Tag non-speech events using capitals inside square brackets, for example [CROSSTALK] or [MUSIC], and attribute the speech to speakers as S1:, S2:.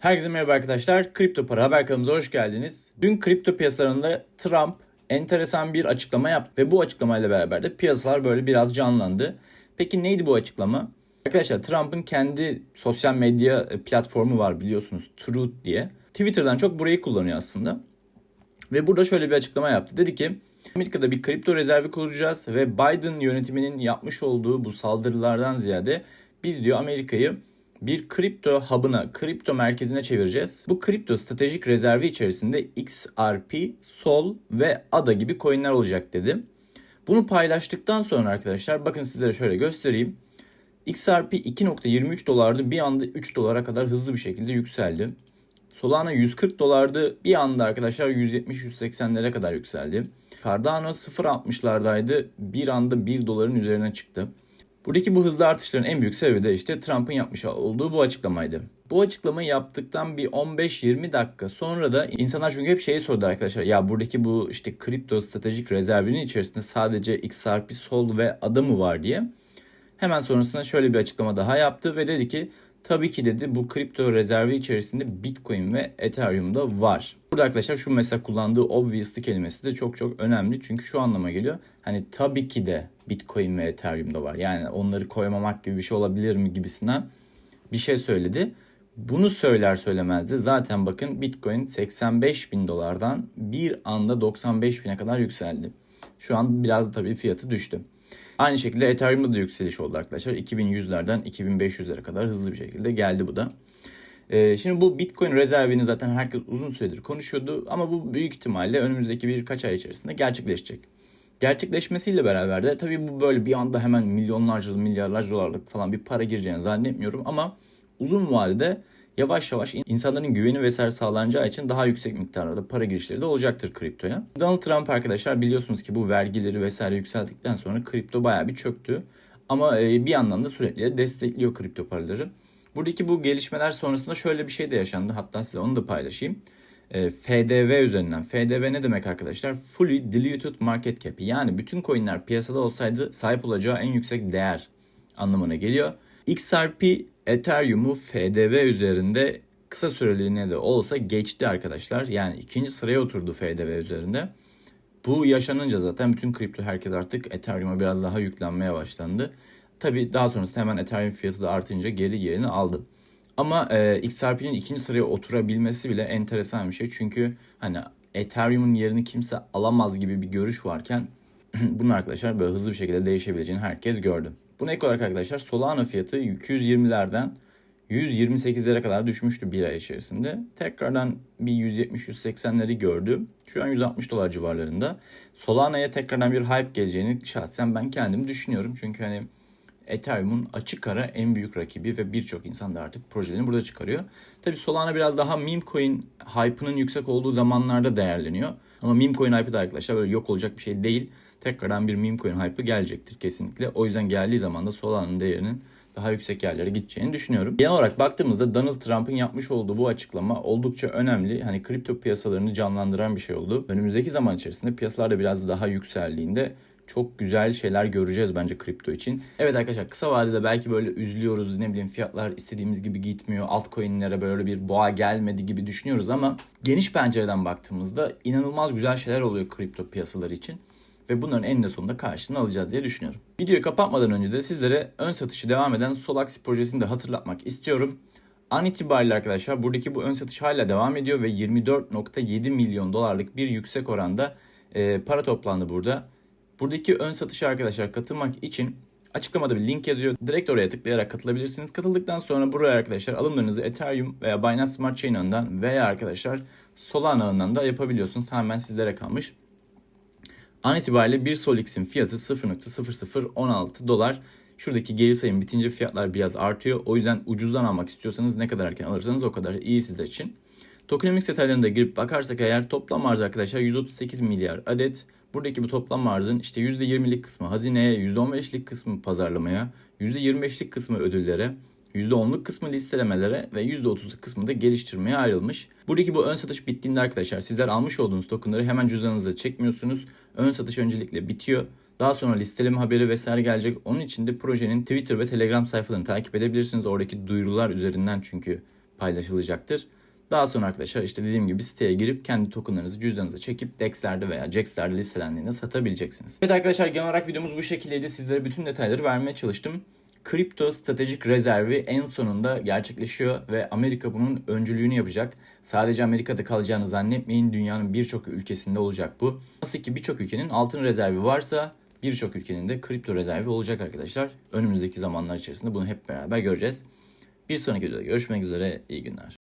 S1: Herkese merhaba arkadaşlar. Kripto para haber kanalımıza hoş geldiniz. Dün kripto piyasalarında Trump enteresan bir açıklama yaptı ve bu açıklamayla beraber de piyasalar böyle biraz canlandı. Peki neydi bu açıklama? Arkadaşlar Trump'ın kendi sosyal medya platformu var biliyorsunuz Truth diye. Twitter'dan çok burayı kullanıyor aslında. Ve burada şöyle bir açıklama yaptı. Dedi ki Amerika'da bir kripto rezervi kuracağız ve Biden yönetiminin yapmış olduğu bu saldırılardan ziyade biz diyor Amerika'yı bir kripto hub'ına, kripto merkezine çevireceğiz. Bu kripto stratejik rezervi içerisinde XRP, Sol ve ADA gibi coinler olacak dedi. Bunu paylaştıktan sonra arkadaşlar bakın sizlere şöyle göstereyim. XRP 2.23 dolardı bir anda 3 dolara kadar hızlı bir şekilde yükseldi. Solana 140 dolardı bir anda arkadaşlar 170-180'lere kadar yükseldi. Cardano 0.60'lardaydı bir anda 1 doların üzerine çıktı. Buradaki bu hızlı artışların en büyük sebebi de işte Trump'ın yapmış olduğu bu açıklamaydı. Bu açıklamayı yaptıktan bir 15-20 dakika sonra da insanlar çünkü hep şeyi sordu arkadaşlar. Ya buradaki bu işte kripto stratejik rezervinin içerisinde sadece XRP, Sol ve ADA mı var diye. Hemen sonrasında şöyle bir açıklama daha yaptı ve dedi ki tabii ki dedi bu kripto rezervi içerisinde Bitcoin ve Ethereum da var. Burada arkadaşlar şu mesela kullandığı obviously kelimesi de çok çok önemli. Çünkü şu anlama geliyor. Hani tabii ki de Bitcoin ve Ethereum da var. Yani onları koymamak gibi bir şey olabilir mi gibisinden bir şey söyledi. Bunu söyler söylemez de zaten bakın Bitcoin 85 bin dolardan bir anda 95 bine kadar yükseldi. Şu an biraz tabii fiyatı düştü. Aynı şekilde Ethereum'da da yükseliş oldu arkadaşlar. 2100'lerden 2500'lere kadar hızlı bir şekilde geldi bu da. Ee, şimdi bu Bitcoin rezervini zaten herkes uzun süredir konuşuyordu ama bu büyük ihtimalle önümüzdeki birkaç ay içerisinde gerçekleşecek. Gerçekleşmesiyle beraber de tabii bu böyle bir anda hemen milyonlarca, milyarlarca dolarlık falan bir para gireceğini zannetmiyorum ama uzun vadede yavaş yavaş insanların güveni vesaire sağlanacağı için daha yüksek miktarlarda para girişleri de olacaktır kriptoya. Donald Trump arkadaşlar biliyorsunuz ki bu vergileri vesaire yükseldikten sonra kripto bayağı bir çöktü. Ama e, bir yandan da sürekli destekliyor kripto paraları. Buradaki bu gelişmeler sonrasında şöyle bir şey de yaşandı. Hatta size onu da paylaşayım. E, FDV üzerinden. FDV ne demek arkadaşlar? Fully Diluted Market Cap. Yani bütün coinler piyasada olsaydı sahip olacağı en yüksek değer anlamına geliyor. XRP Ethereum'u FDV üzerinde kısa süreliğine de olsa geçti arkadaşlar. Yani ikinci sıraya oturdu FDV üzerinde. Bu yaşanınca zaten bütün kripto herkes artık Ethereum'a biraz daha yüklenmeye başlandı. Tabi daha sonrasında hemen Ethereum fiyatı da artınca geri yerini aldı. Ama e, XRP'nin ikinci sıraya oturabilmesi bile enteresan bir şey. Çünkü hani Ethereum'un yerini kimse alamaz gibi bir görüş varken [CLEARS THROAT] bunun arkadaşlar böyle hızlı bir şekilde değişebileceğini herkes gördü. Buna ek olarak arkadaşlar Solana fiyatı 220'lerden 128'lere kadar düşmüştü bir ay içerisinde. Tekrardan bir 170-180'leri gördü. Şu an 160 dolar civarlarında. Solana'ya tekrardan bir hype geleceğini şahsen ben kendim düşünüyorum. Çünkü hani Ethereum'un açık ara en büyük rakibi ve birçok insan da artık projelerini burada çıkarıyor. Tabi Solana biraz daha meme coin hype'ının yüksek olduğu zamanlarda değerleniyor. Ama meme coin hype'ı da arkadaşlar böyle yok olacak bir şey değil. Tekrardan bir meme coin hype'ı gelecektir kesinlikle. O yüzden geldiği zaman da Solana'nın değerinin daha yüksek yerlere gideceğini düşünüyorum. Genel olarak baktığımızda Donald Trump'ın yapmış olduğu bu açıklama oldukça önemli. Hani kripto piyasalarını canlandıran bir şey oldu. Önümüzdeki zaman içerisinde piyasalarda biraz daha yükseldiğinde çok güzel şeyler göreceğiz bence kripto için. Evet arkadaşlar kısa vadede belki böyle üzülüyoruz ne bileyim fiyatlar istediğimiz gibi gitmiyor. Altcoin'lere böyle bir boğa gelmedi gibi düşünüyoruz ama geniş pencereden baktığımızda inanılmaz güzel şeyler oluyor kripto piyasaları için ve bunların eninde sonunda karşılığını alacağız diye düşünüyorum. Videoyu kapatmadan önce de sizlere ön satışı devam eden Solax projesini de hatırlatmak istiyorum. An itibariyle arkadaşlar buradaki bu ön satış hala devam ediyor ve 24.7 milyon dolarlık bir yüksek oranda e, para toplandı burada. Buradaki ön satışa arkadaşlar katılmak için açıklamada bir link yazıyor. Direkt oraya tıklayarak katılabilirsiniz. Katıldıktan sonra buraya arkadaşlar alımlarınızı Ethereum veya Binance Smart Chain veya arkadaşlar Solana da yapabiliyorsunuz. Tamamen sizlere kalmış. An itibariyle bir Solix'in fiyatı 0.0016 dolar. Şuradaki geri sayım bitince fiyatlar biraz artıyor. O yüzden ucuzdan almak istiyorsanız ne kadar erken alırsanız o kadar iyi sizler için. Tokenomics detaylarına girip bakarsak eğer toplam arz arkadaşlar 138 milyar adet. Buradaki bu toplam arzın işte %20'lik kısmı hazineye, %15'lik kısmı pazarlamaya, %25'lik kısmı ödüllere, %10'luk kısmı listelemelere ve %30'luk kısmı da geliştirmeye ayrılmış. Buradaki bu ön satış bittiğinde arkadaşlar sizler almış olduğunuz tokenları hemen cüzdanınızda çekmiyorsunuz. Ön satış öncelikle bitiyor. Daha sonra listeleme haberi vesaire gelecek. Onun için de projenin Twitter ve Telegram sayfalarını takip edebilirsiniz. Oradaki duyurular üzerinden çünkü paylaşılacaktır. Daha sonra arkadaşlar işte dediğim gibi siteye girip kendi tokenlarınızı cüzdanınıza çekip DEX'lerde veya JAX'lerde listelendiğinde satabileceksiniz. Evet arkadaşlar genel olarak videomuz bu şekildeydi. Sizlere bütün detayları vermeye çalıştım. Kripto stratejik rezervi en sonunda gerçekleşiyor ve Amerika bunun öncülüğünü yapacak. Sadece Amerika'da kalacağını zannetmeyin. Dünyanın birçok ülkesinde olacak bu. Nasıl ki birçok ülkenin altın rezervi varsa birçok ülkenin de kripto rezervi olacak arkadaşlar. Önümüzdeki zamanlar içerisinde bunu hep beraber göreceğiz. Bir sonraki videoda görüşmek üzere. İyi günler.